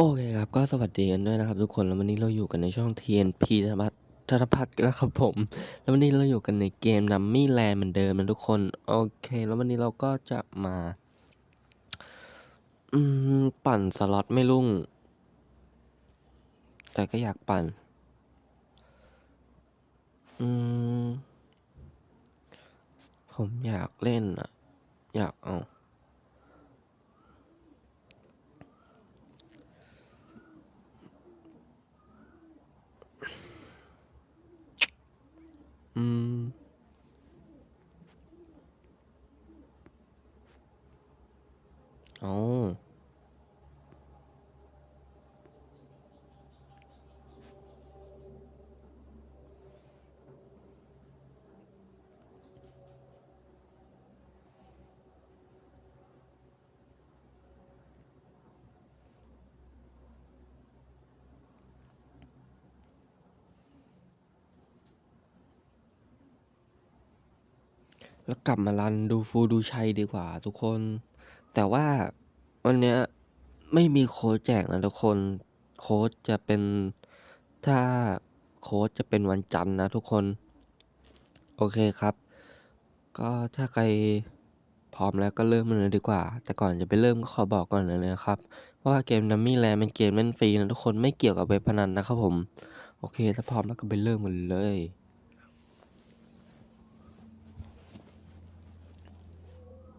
โอเคครับก็สวัสดีกันด้วยนะครับ ทุกคนแล้ววันนี้เราอยู่กันในช่อง TNP ธนพัฒน์ธนพัฒน์นะครับผม แล้ววันนี้เราอยู่กันในเกม Dummy Land เหมือนเดิมนะทุกคนโอเค แล้ววันนี้เราก็จะมาอืมปั่นสล็อตไม่รุ่ง แต่ก็อยากปั่นอืมผมอยากเล่นอะอยากเอา อืม อ๋อ แล้วกลับมารันดูฟูดูชัยดีกว่าทุกคน แต่ว่าวันเนี้ยไม่มีโค้ดแจกนะทุกคน โค้ดจะเป็นถ้าโค้ดจะเป็นวันจันทร์นะทุกคน โอเคครับ ก็ถ้าใครพร้อมแล้วก็เริ่มมันเลยดีกว่า แต่ก่อนจะไปเริ่มก็ขอบอกก่อนเลยนะครับว่าเกม Dummy Land เป็นเกมเล่นฟรีนะทุกคนไม่เกี่ยวกับเว็บพนันนะครับผม โอเค ถ้าพร้อมแล้วก็ไปเริ่มกันเลย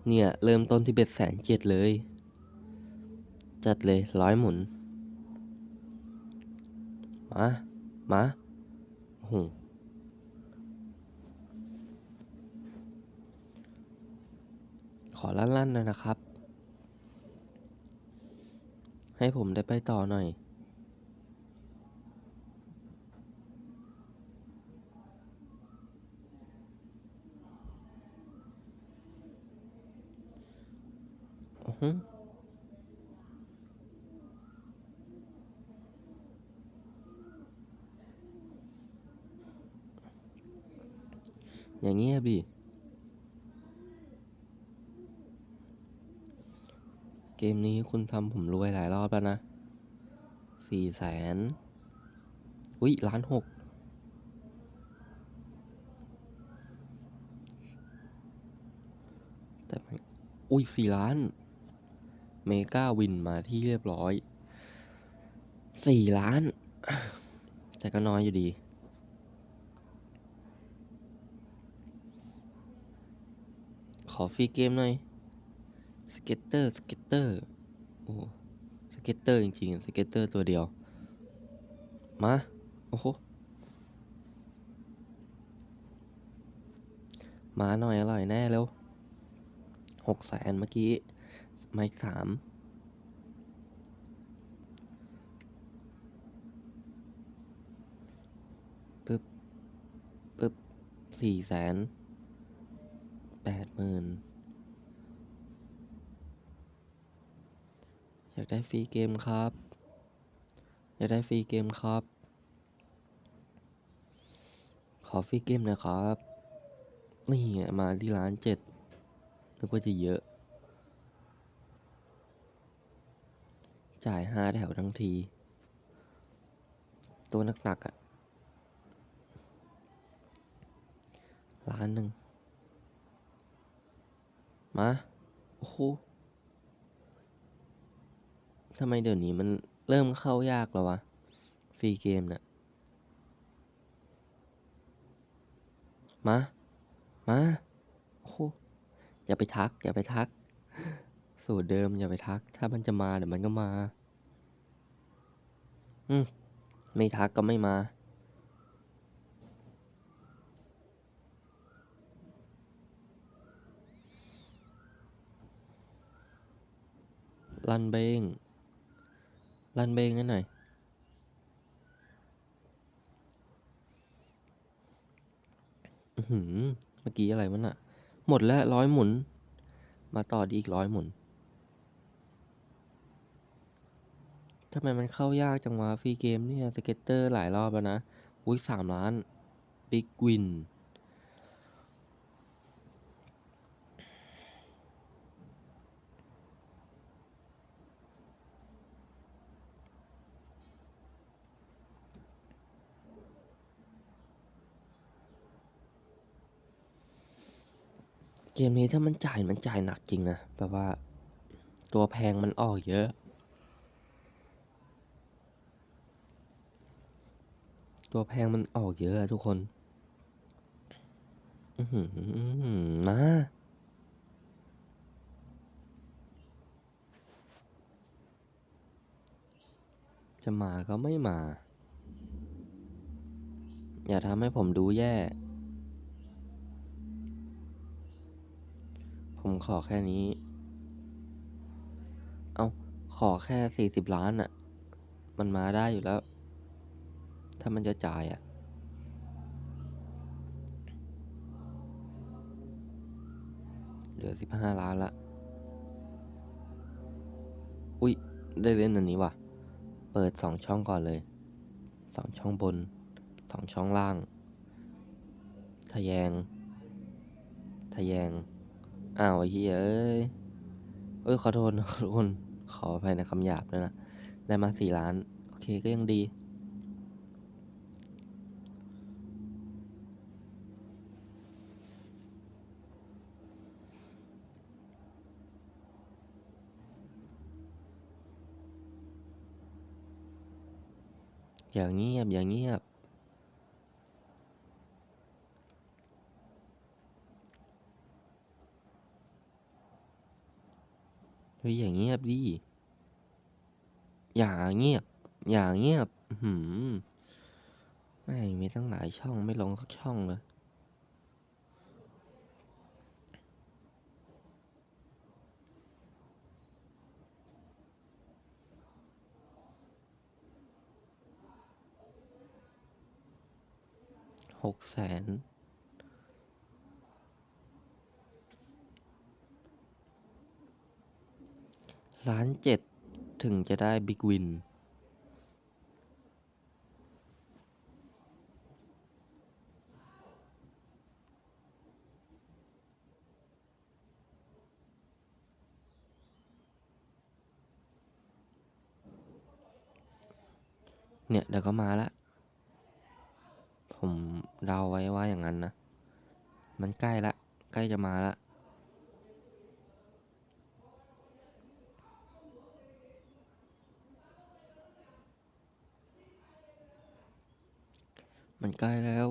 เนี่ย เริ่มต้นที่เบ็ดแสนเจ็ดเลย จัดเลยร้อยหมุน มา มาโหขอลั่นๆหน่อยนะครับ ให้ผมได้ไปต่อหน่อย อือฮึ อย่างเงี้ยบดิเกมนี้คุณทำผมรวยหลายรอบแล้วนะสี่แสนอุ้ยล้านหกแต่อุ้ยสี่ล้าน เมกาวินมาที่เรียบร้อยสี่ล้าน แต่ก็น้อยอยู่ดี ข อฟรีเกมหน่อยสเก็ตเตอร์สเก็ตเตอร์โอ้สเก็ตเตอร์จริงๆสเก็ตเตอร์ตัวเดียว มา โอ้โหมาหน่อยอร่อยแน่เร็วหกแสนเมื่อกี้ไมค์สามปึ๊บปึ๊บสี่แสน ปดหมื่นอยากได้ฟรีเกมครับ อยากได้ฟรีเกมครับ ขอฟรีเกมน่อยครับ นี่มาที่ร้านเจ็ดนึกว่าจะเยอะ จ่ายห้าแถวทั้งที ตัวหนักๆอะ่ะล้านหนึ่ง มา โอ้โหทำไมเดี๋ยวนี้มันเริ่มเข้ายากแล้ววะ ฟรีเกมเนี่ยมา มา โอ้โหอย่าไปทัก อย่าไปทัก สูตรเดิมอย่าไปทัก ถ้ามันจะมาเดี๋ยวมันก็มา อืม ไม่ทักก็ไม่มา ลันเบง ลันเบงกันหน่อยหือเมื่อกี้อะไรวะน่ะหมดแล้วร้อยหมุน มาต่อดีอีกร้อยหมุนทำไมมันเข้ายากจังวะฟรีเกมเนี่ย สเก็ตเตอร์หลายรอบแล้วนะ อุ้ยสามล้าน บิ๊กวิน เกมนี้ถ้ามันจ่ายมันจ่ายหนักจริงนะแบบว่า ตัวแพงมันออกเยอะ ตัวแพงมันออกเยอะอะทุกคนอือมา จะมาก็ไม่มา อย่าทำให้ผมดูแย่ ผมขอแค่นี้ เอาขอแค่สี่สิบล้านอะ่ะ มันมาได้อยู่แล้ว ถ้ามันจะจ่ายอะ่ะ เหลือสิบห้าล้านละ อุ๊ยได้เล่นอันนี้ว่ะ เปิดสองช่องก่อนเลย สองช่องบน สองช่องล่าง ทะแยง ทะแยง อ้าวไอ้เหี้ยเอ้ยเอ้ยขอโทษนะขอโทษขออภัยในคำหยาบด้วยนะ ได้มาสี่ล้าน โอเคก็ยังดี อย่างเงียบอย่างเงียบ ฮ้ยอย่างเงียบดิ อย่าเงียบ อย่าเงียบ หือแม่มีตั้งหลายช่องไม่ลงสักช่องเลยหกแสน ล้านเจ็ดถึงจะได้บิ๊กวิน เนี่ย เดี๋ยวก็มาแล้วผมเดาไว้ว่าอย่างนั้นนะ มันใกล้ละ ใกล้จะมาละ มันใกล้แล้ว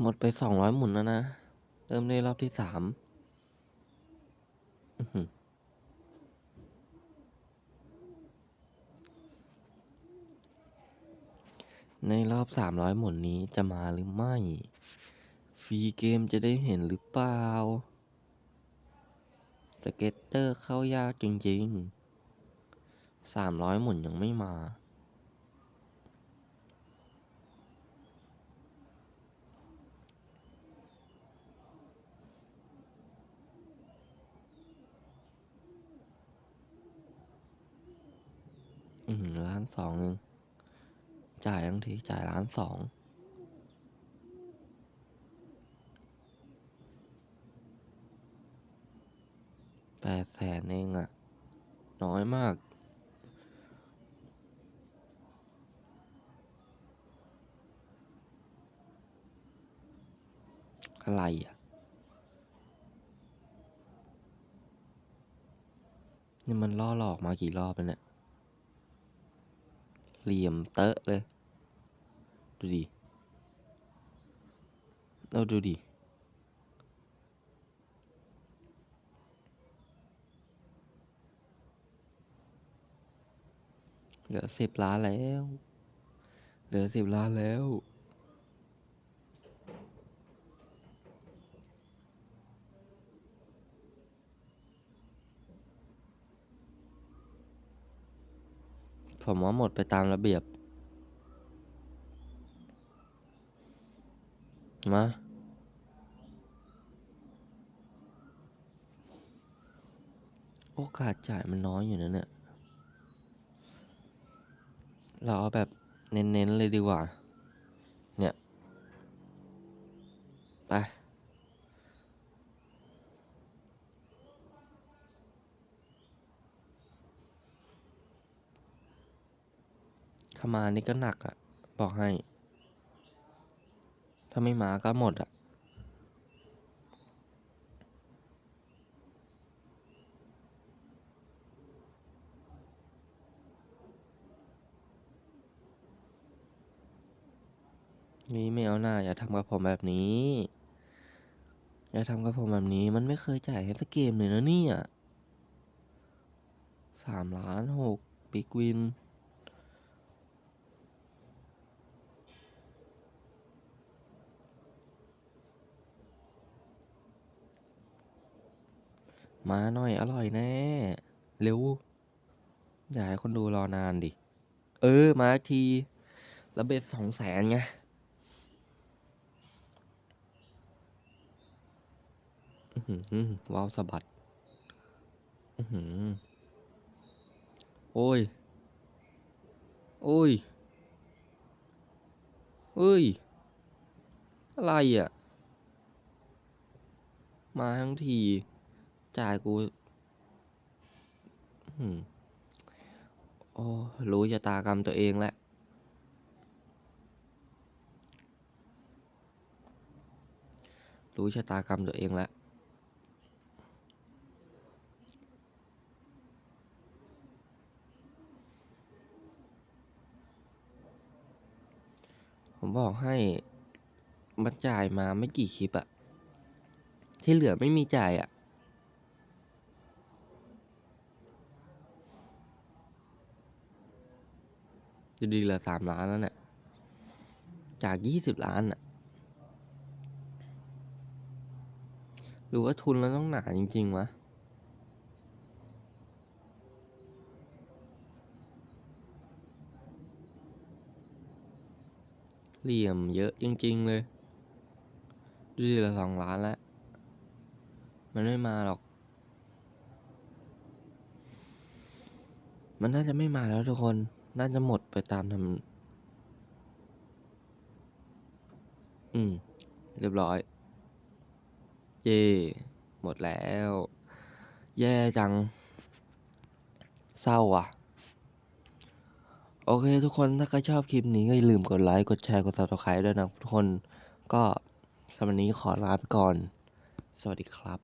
หมดไปสองร้อยหมุนแล้วนะ เริ่มได้รอบที่สามในรอบสามร้อยหมุนนี้จะมาหรือไม่ ฟรีเกมจะได้เห็นหรือเปล่า สเก็ตเตอร์เข้ายากจริงๆสามร้อยหมุนยังไม่มา อืมล้านสองเองจ่ายทั้งทีจ่ายล้านสองแปดแสนเองอะน้อยมาก อะไรอะนี่มันล่อหลอกมากี่รอบแล้วเนี่ย เหลี่ยมเตอะเลย ดูดิเราดูดิ เหลือสิบล้านแล้ว เหลือสิบล้านแล้ว ผมว่าหมดไปตามระเบียบ มา โอกาสจ่ายมันน้อยอยู่นะเนี่ย เราเอาแบบเน้นๆเลยดีกว่า เนี่ย ไป ถ้ามานี่ก็หนักอะบอกให้ ถ้าไม่มาก็หมดอะนี่ไม่เอาหน้าอย่าทำกับผมแบบนี้ อย่าทำกับผมแบบนี้ มันไม่เคยจ่ายให้สักเกมเลยนะเนี่ยสามล้านหกปิกวิน มาหน่อยอร่อยแน่เร็ว อย่าให้คนดูรอนานดิ เออ มาทีแล้วเบ็ด200,000ไงอื้าวสะบัดอื้อฮือโอ๊ยโอ๊ยเฮ้ย อะไรอะ มาทั้งที จ่ายกูอื้อฮือโอ้รู้ชะตากรรมตัวเองแล้วรู้ชะตากรรมตัวเองแล้วผมบอกให้มันจ่ายมาไม่กี่คลิปอะที่เหลือไม่มีจ่ายอะ จะดีเหลือ3,000,000แล้วเนี่ย จาก20,000,000อะหรือว่าทุนเราต้องหนาจริง ๆ วะ เหลี่ยมเยอะจริง ๆ เลยดูดิเหลือ2,000,000แล้ว มันไม่มาหรอก มันน่าจะไม่มาแล้วทุกคน น่าจะหมดไปตามธรรมอืม เรียบร้อย เย้หมดแล้ว แย่จัง เศร้าว่ะ โอเคทุกคนถ้าใครชอบคลิปนี้ก็อย่าลืมกดไลก์กดแชร์ กด Subscribe ด้วยนะทุกคน ก็สำหรับวันนี้ขอลาไปก่อน สวัสดีครับ